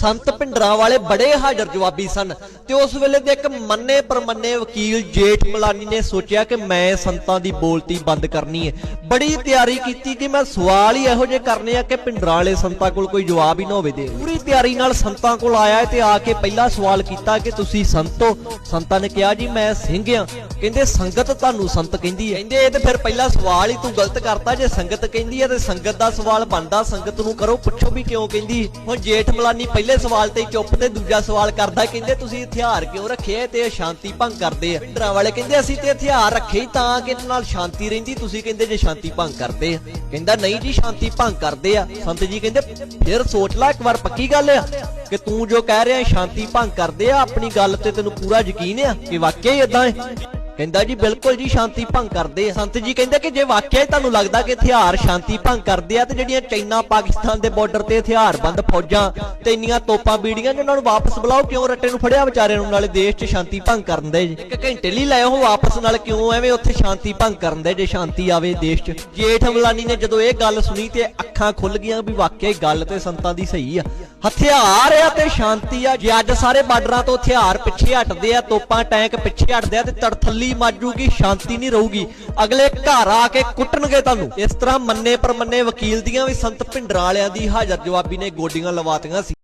ਸੰਤ ਭਿੰਡਰਾਂ ਵਾਲੇ ਬੜੇ ਹਾਜ਼ਰ ਜਵਾਬੀ ਸਨ ਤੇ ਉਸ ਵੇਲੇ ਦੇ ਇੱਕ ਮੰਨੇ ਪਰਮੰਨੇ ਵਕੀਲ ਜੇਠ ਮਲਾਨੀ ਨੇ ਸੋਚਿਆ ਕਿ ਮੈਂ ਸੰਤਾਂ ਦੀ ਬੋਲਤੀ ਬੰਦ ਕਰਨੀ ਹੈ। ਬੜੀ ਤਿਆਰੀ ਕੀਤੀ ਕਿ ਮੈਂ ਸਵਾਲ ਹੀ ਇਹੋ ਜਿਹੇ ਕਰਨੇ ਆ ਕਿ ਭਿੰਡਰਾਂ ਵਾਲੇ ਸੰਤਾਂ ਕੋਲ ਕੋਈ ਜਵਾਬ ਹੀ ਨਾ ਹੋਵੇ ਦੇ ਪੂਰੀ ਤਿਆਰੀ ਨਾਲ ਸੰਤਾਂ ਕੋਲ ਆਇਆ ਤੇ ਆ ਕੇ ਪਹਿਲਾ ਸਵਾਲ ਕੀਤਾ ਕਿ ਤੁਸੀਂ ਸੰਤੋ ਸੰਤਾਂ ਨੇ ਕਿਹਾ, ਜੀ, ਮੈਂ ਸਿੰਘ ਆ ਕਹਿੰਦੇ, ਸੰਗਤ ਤੁਹਾਨੂੰ ਸੰਤ ਕਹਿੰਦੀ ਹੈ। ਕਹਿੰਦੇ, ਇਹ ਤੇ ਫਿਰ ਪਹਿਲਾ ਸਵਾਲ ਹੀ ਤੂੰ ਗਲਤ ਕਰਤਾ। ਜੇ ਸੰਗਤ ਕਹਿੰਦੀ ਹੈ ਤੇ ਸੰਗਤ ਦਾ ਸਵਾਲ ਬਣਦਾ, ਸੰਗਤ ਨੂੰ ਕਰੋ, ਪੁੱਛੋ ਵੀ ਕਿਉਂ ਕਹਿੰਦੀ ਹੁਣ ਜੇਠ ਮਲਾਨੀ ਪਹਿਲੇ ਸਵਾਲ ਤੇ ਚੁੱਪ ਤੇ ਦੂਜਾ ਸਵਾਲ ਕਰਦਾ, ਕਹਿੰਦੇ, ਤੁਸੀਂ ਹਥਿਆਰ ਕਿਉਂ ਰੱਖੇ? ਆ ਤੇ ਸ਼ਾਂਤੀ ਭੰਗ ਕਰਦੇ ਆ। ਡਰਾ ਵਾਲੇ ਕਹਿੰਦੇ, ਅਸੀਂ ਤੇ ਹਥਿਆਰ ਰੱਖੇ ਤਾਂ ਕਿ ਨਾਲ ਸ਼ਾਂਤੀ ਰਹਿੰਦੀ। ਤੁਸੀਂ ਕਹਿੰਦੇ, ਜੇ ਸ਼ਾਂਤੀ ਭੰਗ ਕਰਦੇ ਆ। ਕਹਿੰਦਾ, ਨਹੀਂ ਜੀ, ਸ਼ਾਂਤੀ ਭੰਗ ਕਰਦੇ ਆ। ਸੰਤ ਜੀ ਕਹਿੰਦੇ, ਫਿਰ ਸੋਚ ਲੈ, ਇੱਕ ਵਾਰ ਪੱਕੀ ਗੱਲ ਗੱਲ ਆ, ਕਿ ਤੂੰ ਜੋ ਕਹਿ ਰਿਹਾ, ਸ਼ਾਂਤੀ ਭੰਗ ਕਰਦੇ ਆ ਆਪਣੀ ਗੱਲ ਤੇ ਤੈਨੂੰ ਪੂਰਾ ਯਕੀਨ ਆ ਕਿ ਵਾਕਿਆ ਹੀ ਇਦਾਂ ਹੈ? ਕਹਿੰਦਾ ਜੀ, ਬਿਲਕੁਲ ਜੀ, ਸ਼ਾਂਤੀ ਭੰਗ ਕਰਦੇ ਆ। ਸੰਤ ਜੀ ਕਹਿੰਦੇ ਕਿ ਜੇ ਵਾਕਿਆ ਹੀ ਤੁਹਾਨੂੰ ਲੱਗਦਾ ਕਿ ਹਥਿਆਰ ਸ਼ਾਂਤੀ ਭੰਗ ਕਰਦੇ ਆ, ਤੇ ਜਿਹੜੀਆਂ ਚਾਈਨਾ ਪਾਕਿਸਤਾਨ ਦੇ ਬਾਰਡਰ ਤੇ ਹਥਿਆਰਬੰਦ ਫੌਜਾਂ ਤੇ ਇੰਨੀਆਂ ਤੋਪਾਂ ਬੀੜੀਆਂ ਨੇ, ਉਹਨਾਂ ਨੂੰ ਵਾਪਸ ਬੁਲਾਓ, ਕਿਉਂ ਰੱਟੇ ਨੂੰ ਫੜਿਆ ਵਿਚਾਰਿਆਂ ਨੂੰ? ਨਾਲੇ ਦੇਸ਼ 'ਚ ਸ਼ਾਂਤੀ ਭੰਗ ਕਰਨ ਦੇ ਜੀ। ਇੱਕ ਘੰਟੇ ਲਈ ਲੈ ਉਹ ਵਾਪਸ, ਨਾਲ ਕਿਉਂ ਐਵੇਂ ਉੱਥੇ ਸ਼ਾਂਤੀ ਭੰਗ ਕਰਨ ਦੇ ਜੇ? ਸ਼ਾਂਤੀ ਆਵੇ ਦੇਸ਼ 'ਚ। ਜੇਠ ਅਮਲਾਨੀ ਨੇ ਜਦੋਂ ਇਹ ਗੱਲ ਸੁਣੀ ਤੇ ਅੱਖਾਂ ਖੁੱਲ ਗਈਆਂ ਵੀ ਵਾਕਿਆ ਹੀ ਗੱਲ ਤੇ ਸੰਤਾਂ ਦੀ ਸਹੀ ਆ। ਹਥਿਆਰ ਆ ਤੇ ਸ਼ਾਂਤੀ ਆ। ਜੇ ਅੱਜ ਸਾਰੇ ਬਾਰਡਰਾਂ ਤੋਂ ਹਥਿਆਰ ਪਿੱਛੇ ਹਟਦੇ ਆ, ਤੋਪਾਂ ਟੈਂਕ ਪਿੱਛੇ ਹਟਦੇ ਆ ਤੇ ਤੜਥੱਲੀ ਮਾਜੂਗੀ, ਸ਼ਾਂਤੀ ਨਹੀਂ ਰਹੂਗੀ। ਅਗਲੇ ਘਰ ਆ ਕੇ ਕੁੱਟਣਗੇ ਤੁਹਾਨੂੰ। ਇਸ ਤਰ੍ਹਾਂ ਮੰਨੇ ਪਰ ਮੰਨੇ ਵਕੀਲ ਦੀਆਂ ਵੀ ਸੰਤ ਭਿੰਡਰਾਂ ਵਾਲਿਆਂ ਦੀ ਹਾਜ਼ਰ ਜਵਾਬੀ ਨੇ ਗੋਡੀਆਂ ਲਵਾਤੀਆਂ ਸੀ।